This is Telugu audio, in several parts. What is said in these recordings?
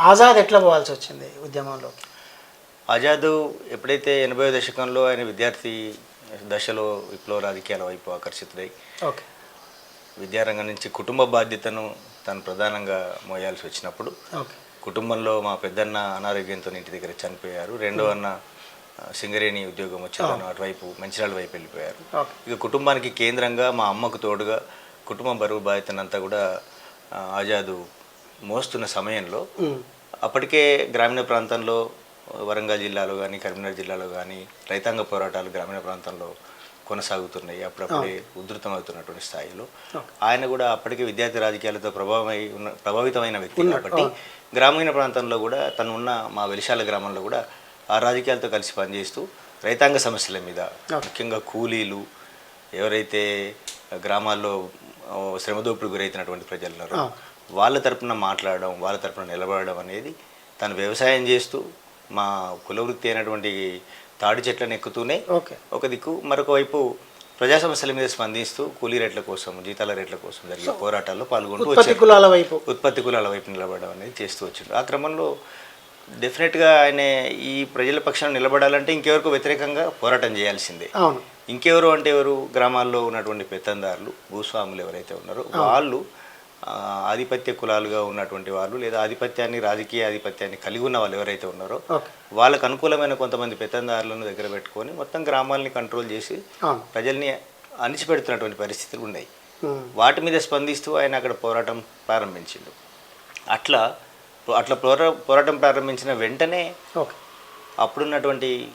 ఆజాద్ ఎట్లా పోవాల్సి వచ్చింది ఉద్యమంలోకి? ఆజాద్ ఎప్పుడైతే ఎనభై దశకంలో ఆయన విద్యార్థి దశలో విప్లవ రాజకీయాల వైపు ఆకర్షితుడై ఓకే. విద్యారంగం నుంచి కుటుంబ బాధ్యతను తను ప్రధానంగా మోయాల్సి వచ్చినప్పుడు కుటుంబంలో మా పెద్దన్న అనారోగ్యంతో ఇంటి దగ్గర చనిపోయారు. రెండో అన్న ఆ, సింగరేణి ఉద్యోగం వచ్చి తను అటువైపు మంచిర్యాల వైపు వెళ్ళిపోయారు. ఇక కుటుంబానికి కేంద్రంగా మా అమ్మకు తోడుగా కుటుంబం బరువు బాధ్యతనంతా కూడా ఆజాదు మోస్తున్న సమయంలో. అప్పటికే గ్రామీణ ప్రాంతంలో వరంగల్ జిల్లాలో కానీ కరీంనగర్ జిల్లాలో కానీ రైతాంగ పోరాటాలు గ్రామీణ ప్రాంతంలో కొనసాగుతున్నాయి. అప్పుడప్పుడే ఉధృతమవుతున్నటువంటి స్థాయిలో. ఆయన కూడా అప్పటికే విద్యార్థి రాజకీయాలతో ప్రభావమై ఉన్న ప్రభావితమైన వ్యక్తి కాబట్టి గ్రామీణ ప్రాంతంలో కూడా తను ఉన్న మా వెలిశాల గ్రామంలో కూడా ఆ రాజకీయాలతో కలిసి పనిచేస్తూ రైతాంగ సమస్యల మీద ముఖ్యంగా కూలీలు ఎవరైతే గ్రామాల్లో శ్రమదోపుడు గురైతున్నటువంటి ప్రజలు ఉన్నారో వాళ్ళ తరపున మాట్లాడడం వాళ్ళ తరపున నిలబడడం అనేది తను వ్యవసాయం చేస్తూ మా కులవృత్తి అయినటువంటి తాడి చెట్లను ఎక్కుతూనే ఓకే. ఒక దిక్కు మరొక వైపు ప్రజా సమస్యల మీద స్పందిస్తూ కూలీ రేట్ల కోసం జీతాల రేట్ల కోసం జరిగే పోరాటాల్లో పాల్గొంటూ ఉత్పత్తి కులాల వైపు. ఉత్పత్తి కులాల వైపు నిలబడడం అనేది చేస్తూ వచ్చిండు. ఆ క్రమంలో డెఫినెట్గా ఆయన ఈ ప్రజల పక్షాన నిలబడాలంటే ఇంకెవరికి వ్యతిరేకంగా పోరాటం చేయాల్సిందే. ఇంకెవరు అంటే ఎవరు? గ్రామాల్లో ఉన్నటువంటి పెత్తందారులు భూస్వాములు ఎవరైతే ఉన్నారో వాళ్ళు ఆధిపత్య కులాలుగా ఉన్నటువంటి వాళ్ళు లేదా ఆధిపత్యాన్ని రాజకీయ ఆధిపత్యాన్ని కలిగి ఉన్న వాళ్ళు ఎవరైతే ఉన్నారో వాళ్ళకు అనుకూలమైన కొంతమంది పెత్తందారులను దగ్గర పెట్టుకొని మొత్తం గ్రామాలని కంట్రోల్ చేసి ప్రజల్ని అణిచిపెడుతున్నటువంటి పరిస్థితులు ఉన్నాయి. వాటి మీద స్పందిస్తూ ఆయన అక్కడ పోరాటం ప్రారంభించిండు. అట్లా అట్లా పోరా పోరాటం ప్రారంభించిన వెంటనే అప్పుడున్నటువంటి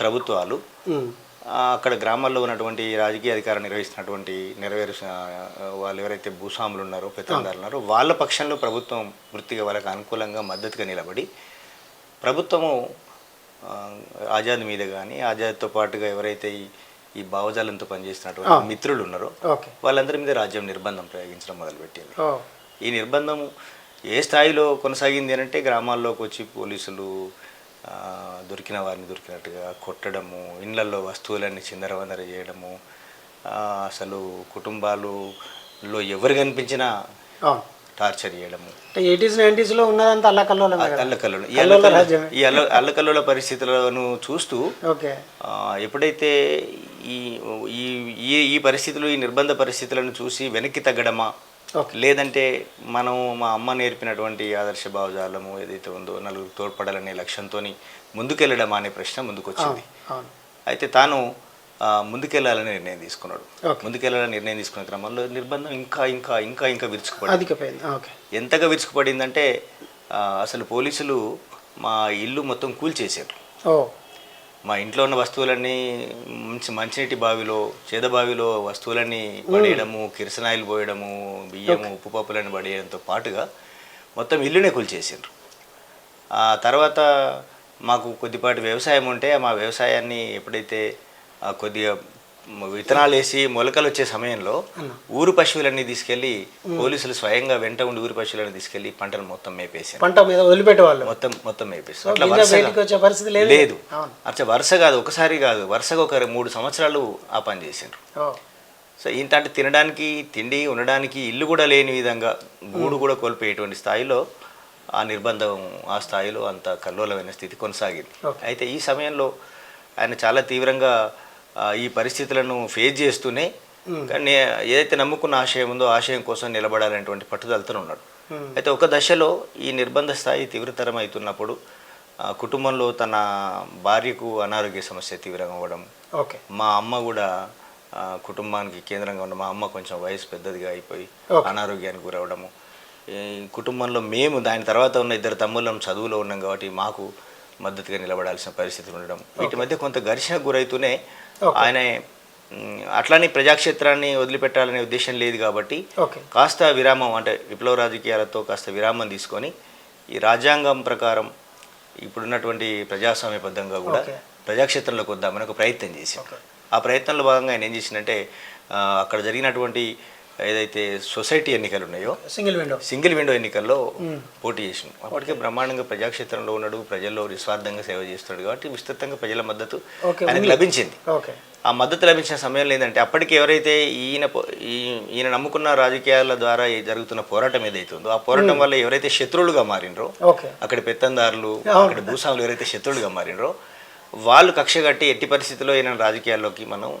ప్రభుత్వాలు అక్కడ గ్రామాల్లో ఉన్నటువంటి రాజకీయ అధికారం నిర్వహిస్తున్నటువంటి నెరవేరు వాళ్ళు ఎవరైతే భూస్వాములు ఉన్నారో పెత్తందారులు ఉన్నారో వాళ్ళ పక్షంలో ప్రభుత్వం వృత్తిగా వాళ్ళకి అనుకూలంగా మద్దతుగా నిలబడి ప్రభుత్వము ఆజాద్ మీద కానీ ఆజాద్తో పాటుగా ఎవరైతే ఈ ఈ భావజాలంతో పనిచేస్తున్నటువంటి మిత్రులు ఉన్నారో వాళ్ళందరి మీద రాజ్యం నిర్బంధం ప్రయోగించడం మొదలుపెట్టింది ఈ నిర్బంధం ఏ స్థాయిలో కొనసాగింది అంటే గ్రామాల్లోకి వచ్చి పోలీసులు దొరికిన వారిని దొరికినట్టుగా కొట్టడము ఇళ్ళల్లో వస్తువులన్నీ చిందరవందర చేయడము అసలు కుటుంబాలులో ఎవరు కనిపించినా టార్చర్ చేయడము. ఎయిటీస్ నైంటీస్లో ఉన్నదంతా అల్లకల్లోలమే కదా. అల్లకల్లోలు ఈ అల్ల అల్లకల్లోల పరిస్థితులను చూస్తూ ఎప్పుడైతే ఈ ఈ ఈ- పరిస్థితులు ఈ నిర్బంధ పరిస్థితులను చూసి వెనక్కి తగ్గడమా లేదంటే మనం మా అమ్మ నేర్పినటువంటి ఆదర్శ భావజాలము ఏదైతే ఉందో నలుగురు తోడ్పడాలనే లక్ష్యంతో ముందుకెళ్ళడమా అనే ప్రశ్న ముందుకొచ్చింది. అయితే తాను ఆ, ముందుకెళ్ళాలని నిర్ణయం తీసుకున్నాడు. ఓకే. ముందుకెళ్ళాలని నిర్ణయం తీసుకున్న క్రమంలో నిర్బంధం ఇంకా ఇంకా ఇంకా ఇంకా విరుచుకుపడింది. ఎంతగా విరుచుకుపడిందంటే అసలు పోలీసులు మా ఇల్లు మొత్తం కూల్చేశారు. మా ఇంట్లో ఉన్న వస్తువులన్నీ మంచి మంచినీటి బావిలో చేద బావిలో వస్తువులన్నీ పడేయడము కిరసనాయిలు పోయడము బియ్యము ఉప్పు పప్పులను పడేయడంతో పాటుగా మొత్తం ఇల్లునే కూల్చేసిండ్రు. ఆ తర్వాత మాకు కొద్దిపాటి వ్యవసాయం ఉంటే మా వ్యవసాయాన్ని ఎప్పుడైతే కొద్దిగా విత్తనాలు వేసి మొలకలు వచ్చే సమయంలో ఊరు పశువులన్నీ తీసుకెళ్ళి పోలీసులు స్వయంగా వెంట ఉండి ఊరు పశువులను తీసుకెళ్ళి పంటను మొత్తం మేపేసారు పంట మీద వదిలిపెట్టేవాళ్ళు మొత్తం మొత్తం మేపేసారు సో అట్లా గింజ వరుసగా- బయటికి వచ్చే పరిస్థితి లేదు. అట్లా వరుస కాదు ఒకసారి కాదు వరుసగా ఒక మూడు సంవత్సరాలు ఆ పని చేసిండ్రు సో ఏంటంటే తినడానికి తిండి ఉండడానికి ఇల్లు కూడా లేని విధంగా గూడు కూడా కోల్పోయేటువంటి స్థాయిలో ఆ నిర్బంధం ఆ స్థాయిలో అంత కల్లోలమైన స్థితి కొనసాగింది. అయితే ఈ సమయంలో ఆయన చాలా తీవ్రంగా ఈ పరిస్థితులను ఫేస్ చేస్తూనే కానీ ఏదైతే నమ్ముకున్న ఆశయం ఉందో ఆశయం కోసం నిలబడాలనేటువంటి పట్టుదలతో ఉన్నాడు. అయితే ఒక దశలో ఈ నిర్బంధ స్థాయి తీవ్రతరం అవుతున్నప్పుడు కుటుంబంలో తన భార్యకు అనారోగ్య సమస్య తీవ్రంగా అవ్వడం ఓకే మా అమ్మ కూడా కుటుంబానికి కేంద్రంగా ఉన్న మా అమ్మ కొంచెం వయసు పెద్దదిగా అయిపోయి. అనారోగ్యానికి గురవడము కుటుంబంలో మేము దాని తర్వాత ఉన్న ఇద్దరు తమ్ముళ్ళం చదువులో ఉన్నాం కాబట్టి మాకు మద్దతుగా నిలబడాల్సిన పరిస్థితి ఉండడం. వీటి మధ్య కొంత ఘర్షణకు గురైతూనే ఆయన అట్లానే ప్రజాక్షేత్రాన్ని వదిలిపెట్టాలనే ఉద్దేశం లేదు కాబట్టి కాస్త విరామం అంటే విప్లవ రాజకీయాలతో కాస్త విరామం తీసుకొని ఈ రాజ్యాంగం ప్రకారం ఇప్పుడున్నటువంటి ప్రజాస్వామ్యబద్ధంగా కూడా. ప్రజాక్షేత్రంలోకి వద్దామని ఒక ప్రయత్నం చేశాం ఓకే. ఆ ప్రయత్నంలో భాగంగా ఆయన ఏం చేసిందంటే అక్కడ జరిగినటువంటి ఏదైతే సొసైటీ ఎన్నికలు ఉన్నాయో సింగిల్ విండో. సింగిల్ విండో ఎన్నికల్లో పోటీ చేసిండు. అప్పటికే బ్రహ్మాండంగా ప్రజాక్షేత్రంలో ఉన్నాడు ప్రజల్లో నిస్వార్థంగా సేవ చేస్తున్నాడు కాబట్టి విస్తృతంగా ప్రజల మద్దతు ఆయనకు. లభించింది. ఆ మద్దతు లభించిన సమయంలో ఏంటంటే అప్పటికి ఎవరైతే ఈయన ఈయన నమ్ముకున్న రాజకీయాల ద్వారా జరుగుతున్న పోరాటం ఏదైతే ఉందో ఆ పోరాటం వల్ల ఎవరైతే శత్రువులుగా మారినరో అక్కడ పెత్తందారులు అక్కడ భూస్వాములు ఎవరైతే శత్రువులుగా మారినరో వాళ్ళు కక్ష కట్టి ఎట్టి పరిస్థితుల్లో ఈయన రాజకీయాల్లోకి మనం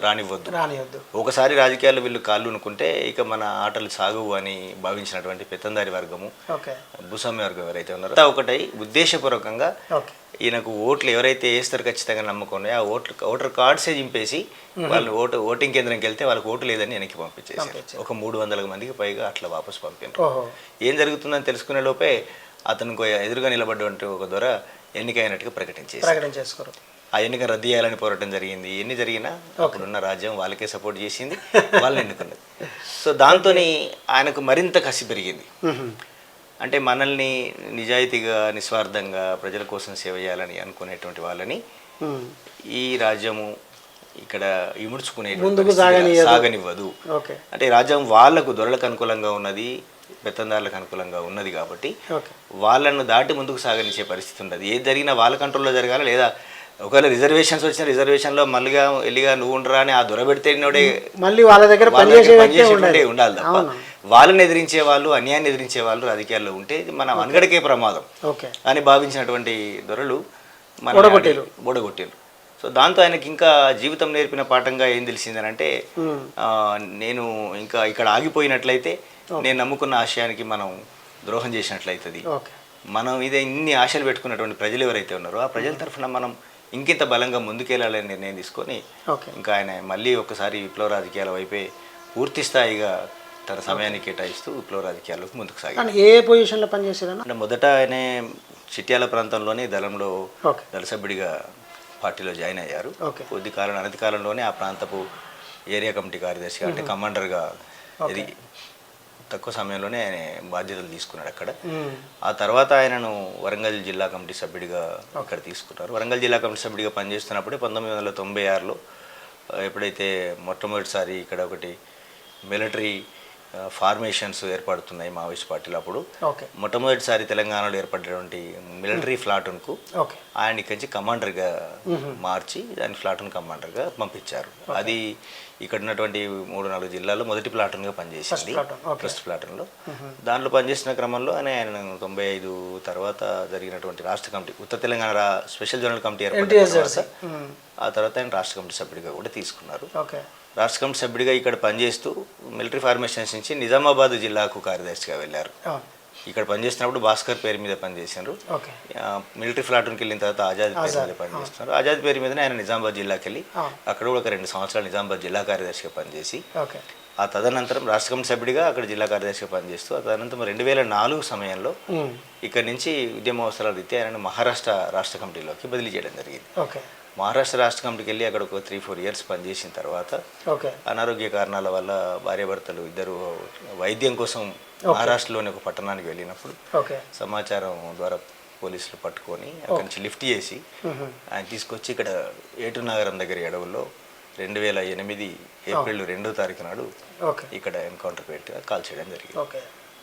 రానివ్వద్దు. రానియొద్దు ఒకసారి రాజకీయాల్లో వీళ్ళు కాళ్ళు అనుకుంటే ఇక మన ఆటలు సాగువు అని భావించినటువంటి పెత్తందారి వర్గము ఓకే. భూస్వామ్య వర్గం ఎవరైతే ఉన్నారో అంతా ఒకటై ఉద్దేశపూర్వకంగా ఈయనకు ఓట్లు ఎవరైతే వేస్తారు ఖచ్చితంగా నమ్మకం ఉన్నాయో ఆ ఓట్లు ఓటర్ కార్డ్సే చింపేసి వాళ్ళు ఓటు ఓటింగ్ కేంద్రంకి వెళ్తే వాళ్ళకి ఓటు లేదని వెనక్కి పంపించేసారు ఒక మూడు వందల మందికి పైగా అట్లా వాపస్ పంపారు ఏం జరుగుతుందని తెలుసుకునే లోపే అతనికి ఎదురుగా నిలబడ్డటువంటి ఒక దొర ఎన్నికైనట్టుగా ప్రకటించేసి ప్రకటన చేసుకోరు. ఆ ఎన్నిక రద్దు చేయాలని పోరాటం జరిగింది. ఎన్ని జరిగినా అప్పుడున్న రాజ్యం వాళ్ళకే సపోర్ట్ చేసింది వాళ్ళని ఎన్నుకున్నది సో దాంతో ఆయనకు మరింత కసి పెరిగింది. అంటే మనల్ని నిజాయితీగా నిస్వార్థంగా ప్రజల కోసం సేవ చేయాలని అనుకునేటువంటి వాళ్ళని ఈ రాజ్యము ఇక్కడ ఇముడ్చుకునే ముందుకు. సాగనివ్వదు. అంటే రాజ్యం వాళ్ళకు దొరలకు అనుకూలంగా ఉన్నది పెత్తందారులకు అనుకూలంగా ఉన్నది కాబట్టి వాళ్ళను దాటి ముందుకు సాగనిచ్చే పరిస్థితి ఉండదు. ఏది జరిగినా వాళ్ళ కంట్రోల్లో జరగాలి లేదా ఒకవేళ రిజర్వేషన్స్ వచ్చిన రిజర్వేషన్లో మళ్ళీగా వెళ్ళిగా నువ్వు ఉండరా అని ఆ దొర పెడితేనోడే మళ్ళీ వాళ్ళ దగ్గర వాళ్ళ పనిచేసే దగ్గర వ్యక్తే పనిచేసేటోడే ఉండాలి. తప్ప. వాళ్ళని ఎదిరించే వాళ్ళు అన్యాయాన్ని ఎదిరించే వాళ్ళు రాజకీయాల్లో ఉంటే మన అనగడికే ప్రమాదం అని భావించినటువంటి దొరలు మన. ఓడగొట్టారు సో దాంతో ఆయనకి ఇంకా జీవితం నేర్పిన పాఠంగా ఏం తెలిసిందనంటే మ్మ్. ఆ, నేను ఇంకా ఇక్కడ ఆగిపోయినట్లయితే నేను నమ్ముకున్న ఆశయానికి మనం ద్రోహం చేసినట్లయితుంది. మనం ఇదే ఇన్ని ఆశలు పెట్టుకున్నటువంటి ప్రజలు ఎవరైతే ఉన్నారో ఆ ప్రజల తరఫున మనం ఇంకింత బలంగా ముందుకెళ్ళాలని నిర్ణయం తీసుకొని ఇంకా ఆయన మళ్ళీ ఒకసారి విప్లవ రాజకీయాల వైపే పూర్తి స్థాయిగా తన సమయాన్ని కేటాయిస్తూ విప్లవ రాజకీయాల్లోకి ముందుకు సాగారు కానీ ఏ పొజిషన్లో పనిచేసేదన్న అంటే మొదట ఆయన చిట్యాల ప్రాంతంలోనే దళంలో ఓకే. దళ సభ్యుడిగా పార్టీలో జాయిన్ అయ్యారు. కొద్ది కాలం అనతి కాలంలోనే ఆ ప్రాంతపు ఏరియా కమిటీ కార్యదర్శిగా అంటే కమాండర్గా ఎదిగి తక్కువ సమయంలోనే ఆయన బాధ్యతలు తీసుకున్నాడు అక్కడ. ఆ తర్వాత ఆయనను వరంగల్ జిల్లా కమిటీ సభ్యుడిగా ఇక్కడ తీసుకున్నారు. వరంగల్ జిల్లా కమిటీ సభ్యుడిగా పనిచేస్తున్నప్పుడే పంతొమ్మిది వందల తొంభై ఆరులో ఎప్పుడైతే మొట్టమొదటిసారి ఇక్కడ ఒకటి మిలిటరీ ఫార్మేషన్స్ ఏర్పడుతున్నాయి మావోయిస్ట్ పార్టీలో అప్పుడు. మొట్టమొదటిసారి తెలంగాణలో ఏర్పడినటువంటి మిలిటరీ ఫ్లాటున్కు ఓకే. ఆయన ఇక్కడి నుంచి కమాండర్గా మార్చి దాని ఫ్లాటూన్ కమాండర్గా పంపించారు. అది ఇక్కడ ఉన్నటువంటి మూడు నాలుగు జిల్లాల్లో మొదటి ప్లాటూన్గా పనిచేసింది. ఫస్ట్ ప్లాటూన్లో దాంట్లో పనిచేసిన క్రమంలో ఆయన ఆయన తొంభై ఐదు తర్వాత జరిగినటువంటి రాష్ట్ర కమిటీ ఉత్తర తెలంగాణ స్పెషల్ జనరల్ కమిటీ ఏర్పడిన తర్వాత. ఆ తర్వాత ఆయన రాష్ట్ర కమిటీ సభ్యుడిగా కూడా తీసుకున్నారు. ఓకే రాష్ట్ర కమిటీ సభ్యుడిగా ఇక్కడ పనిచేస్తూ మిలిటరీ ఫార్మేషన్స్ నుంచి నిజామాబాద్ జిల్లాకు కార్యదర్శిగా వెళ్ళారు. ఇక్కడ పనిచేస్తున్నప్పుడు భాస్కర్ పేరు మీద ఆ, మిలిటరీ ఫ్లాటూన్కి వెళ్ళిన తర్వాత ఆజాద్ పేరు మీద పనిచేస్తున్నారు. ఆజాద్ పేరు మీదనే ఆయన నిజామాబాద్ జిల్లాకి వెళ్ళి. అక్కడ కూడా ఒక రెండు సంవత్సరాలు నిజామాబాద్ జిల్లా కార్యదర్శిగా పనిచేసి ఆ తదనంతరం రాష్ట్ర కమిటీ సభ్యుడిగా అక్కడ జిల్లా కార్యదర్శిగా పనిచేస్తూ ఆ తదనంతరం రెండు వేల నాలుగు సమయంలో. ఇక్కడ నుంచి ఉద్యమ అవసరాల రీత్యా ఆయనను మహారాష్ట్ర రాష్ట్ర కమిటీలోకి బదిలీ చేయడం జరిగింది. ఓకే. మహారాష్ట్ర రాష్ట్ర కమిటీకి వెళ్ళి అక్కడ ఒక త్రీ ఫోర్ ఇయర్స్ పనిచేసిన తర్వాత ఓకే. అనారోగ్య కారణాల వల్ల భార్యాభర్తలు ఇద్దరు వైద్యం కోసం మహారాష్ట్రలోని ఒక పట్టణానికి వెళ్ళినప్పుడు సమాచారం ద్వారా పోలీసులు పట్టుకొని అక్కడి నుంచి లిఫ్ట్ చేసి. ఆయన తీసుకొచ్చి ఇక్కడ ఏటు నగరం దగ్గర ఎడవుల్లో రెండు వేల ఎనిమిది ఏప్రిల్ రెండో తారీఖు నాడు ఇక్కడ ఎన్కౌంటర్ పెట్టి కాల్ చేయడం జరిగింది.